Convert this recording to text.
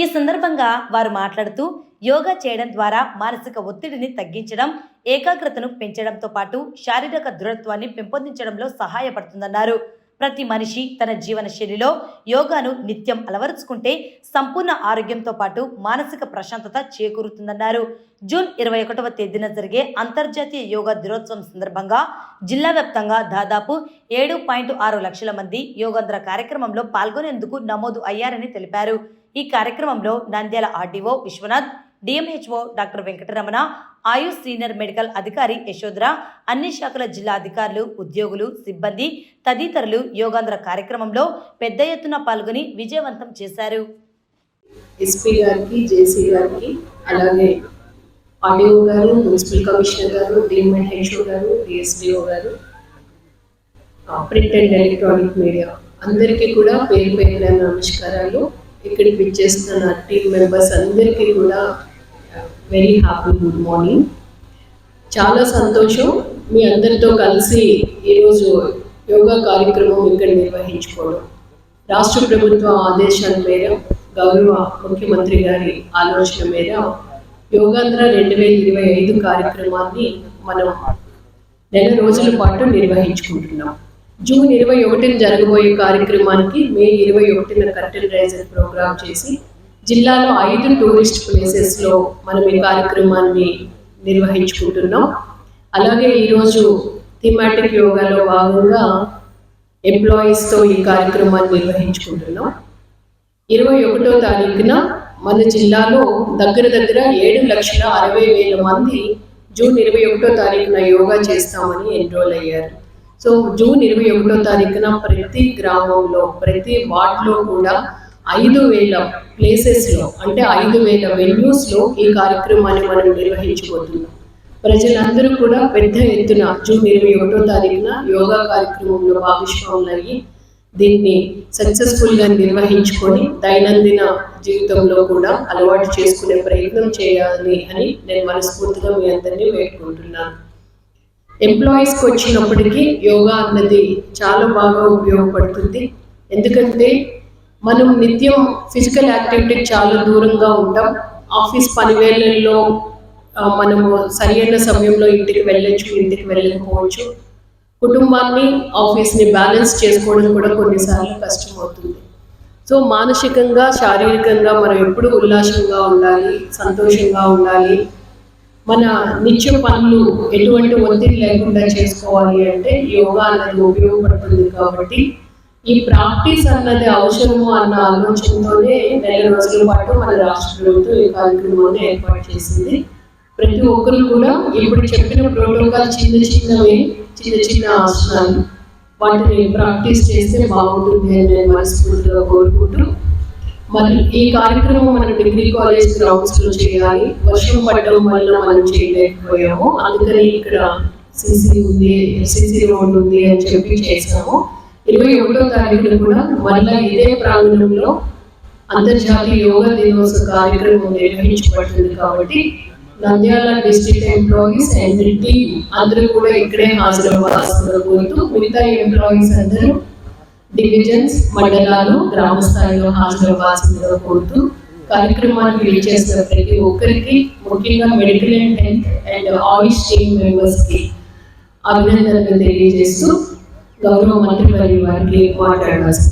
ఈ సందర్భంగా వారు మాట్లాడుతూ యోగా చేయడం ద్వారా మానసిక ఒత్తిడిని తగ్గించడం ఏకాగ్రతను పెంచడంతో పాటు శారీరక దృఢత్వాన్ని పెంపొందించడంలో సహాయపడుతుందన్నారు. ప్రతి మనిషి తన జీవన శైలిలో యోగాను నిత్యం అలవరుచుకుంటే సంపూర్ణ ఆరోగ్యంతో పాటు మానసిక ప్రశాంతత చేకూరుతుందన్నారు. జూన్ ఇరవై ఒకటవ తేదీన జరిగే అంతర్జాతీయ యోగా దినోత్సవం సందర్భంగా జిల్లా వ్యాప్తంగా దాదాపు ఏడు పాయింట్ ఆరు లక్షల మంది యోగాంధ్ర కార్యక్రమంలో పాల్గొనేందుకు నమోదు అయ్యారని తెలిపారు. ఈ కార్యక్రమంలో Nandyal RDO Vishwanath DMHO doctor Venkataramana AYUSH senior medical అధికారి యశోధర అన్ని శాఖల జిల్లా అధికారులు ఉద్యోగులు సిబ్బంది తదితరులు యోగాంధ్ర కార్యక్రమంలో పెద్ద ఎత్తున పాల్గొని విజయవంతం చేశారు. ఎస్పీ గారికి జేసీ గారికి అలాగే ఆర్డీఓ గారు మున్సిపల్ కమిషనర్ గారు డిఎంఎడ్ హెచ్ఓ గారు డిఎస్డిఓ గారు ప్రింట్ అండ్ ఎలక్ట్రానిక్ మీడియా అందరికీ కూడా పేరు పేరున నమస్కారాలు. ఇక్కడికి విచ్చేస్తున్న టీం మెంబర్స్ అందరికీ కూడా వెరీ హ్యాపీ గుడ్ మార్నింగ్ చాలా సంతోషం మీ అందరితో కలిసి ఈరోజు యోగా కార్యక్రమం ఇక్కడ నిర్వహించుకోవడం. రాష్ట్ర ప్రభుత్వ ఆదేశాల మేర గౌరవ ముఖ్యమంత్రి గారి ఆలోచన మేర యోగాంధ్ర రెండు వేల ఇరవై ఐదు కార్యక్రమాన్ని మనం నెల రోజుల పాటు నిర్వహించుకుంటున్నాం. జూన్ ఇరవై ఒకటిన జరగబోయే కార్యక్రమానికి మే ఇరవై ఒకటిన కర్టెన్ రైజర్ ప్రోగ్రామ్ చేసి జిల్లాలో ఐదు టూరిస్ట్ ప్లేసెస్లో మనం ఈ కార్యక్రమాన్ని నిర్వహించుకుంటున్నాం. అలాగే ఈరోజు థిమాటిక్ యోగాలో భాగంగా ఎంప్లాయీస్తో ఈ కార్యక్రమాన్ని నిర్వహించుకుంటున్నాం. ఇరవై ఒకటో తారీఖున మన జిల్లాలో దగ్గర దగ్గర ఏడు లక్షల అరవై వేల మంది జూన్ ఇరవై ఒకటో తారీఖున యోగా చేస్తామని ఎన్రోల్ అయ్యారు. సో జూన్ ఇరవై ఒకటో తారీఖున ప్రతి గ్రామంలో ప్రతి వార్డులో కూడా ఐదు వేల ప్లేసెస్లో అంటే ఐదు వేల వెన్యూస్లో ఈ కార్యక్రమాన్ని మనం నిర్వహించబోతున్నాం. ప్రజలందరూ కూడా పెద్ద ఎత్తున జూన్ ఇరవై ఒకటో తారీఖున యోగా కార్యక్రమంలో భాగస్వాములయ్యి దీన్ని సక్సెస్ఫుల్గా నిర్వహించుకొని దైనందిన జీవితంలో కూడా అలవాటు చేసుకునే ప్రయత్నం చేయాలి అని నేను మనస్ఫూర్తిగా మీ అందరినీ వేడుకుంటున్నాను. ఎంప్లాయీస్కి వచ్చినప్పటికీ యోగా అన్నది చాలా బాగా ఉపయోగపడుతుంది. ఎందుకంటే మనం నిత్యం ఫిజికల్ యాక్టివిటీకి చాలా దూరంగా ఉంటాం. ఆఫీస్ పనివేళల్లో ఆ, మనము సరైన సమయంలో ఇంటికి వెళ్ళొచ్చు ఇంటికి వెళ్ళకపోవచ్చు. కుటుంబాన్ని ఆఫీస్ని బ్యాలెన్స్ చేసుకోవడం కూడా కొన్నిసార్లు కష్టమవుతుంది. సో మానసికంగా శారీరకంగా మనం ఎప్పుడూ ఉల్లాసంగా ఉండాలి సంతోషంగా ఉండాలి. మన నిత్య పనులు ఎటువంటి ఒత్తిడి లేకుండా చేసుకోవాలి అంటే యోగా అన్నది ఉపయోగపడుతుంది కాబట్టి ఈ ప్రాక్టీస్ అన్నది అవసరము అన్న ఆలోచనతోనే నెల రోజుల పాటు మన రాష్ట్ర ప్రభుత్వం ఈ కార్యక్రమాన్ని ఏర్పాటు చేసింది. ప్రతి ఒక్కరు కూడా ఇప్పుడు చెప్పిన ప్రోటోకాల్ చిన్న చిన్నవి చిన్న చిన్న ఆసనాలు. వాటిని ప్రాక్టీస్ చేస్తే బాగుంటుంది అని నేను మనస్ఫూర్తిగా కోరుకుంటూ మరి ఈ కార్యక్రమం మనం డిగ్రీ కాలేజ్ గ్రౌండ్స్లో చేయాలి వర్షం పడడం వల్ల మనం చేయలేకపోయాము అందుకని ఇక్కడ సిసి ఉంది సిసి రోడ్ ఉంది అని చెప్పి చేసాము ఇరవై ఒకటో తారీఖున కూడా మళ్ళీ ఇదే ప్రాంగణంలో అంతర్జాతీయ యోగా దినోత్సవ కార్యక్రమం నిర్వహించబడుతుంది కాబట్టి Nandyal district employees and team అందరూ కూడా ఇక్కడే హాజరవ్వాల్సిందిగా కోరుతూ మిగతా ఎంప్లాయీస్ అందరూ డివిజన్స్ మండలాలు గ్రామ స్థాయిలో హాజరవ్వాల్సిందిగా కోరుతూ కార్యక్రమాన్ని విడిచేసిన ప్రతి ఒక్కరికి ముఖ్యంగా medical and health and AYUSH team మెంబర్స్కి అభినందనలు తెలియజేస్తూ గౌరవ మంత్రి వారి వారికి మాట్లాడాల్సిందిగా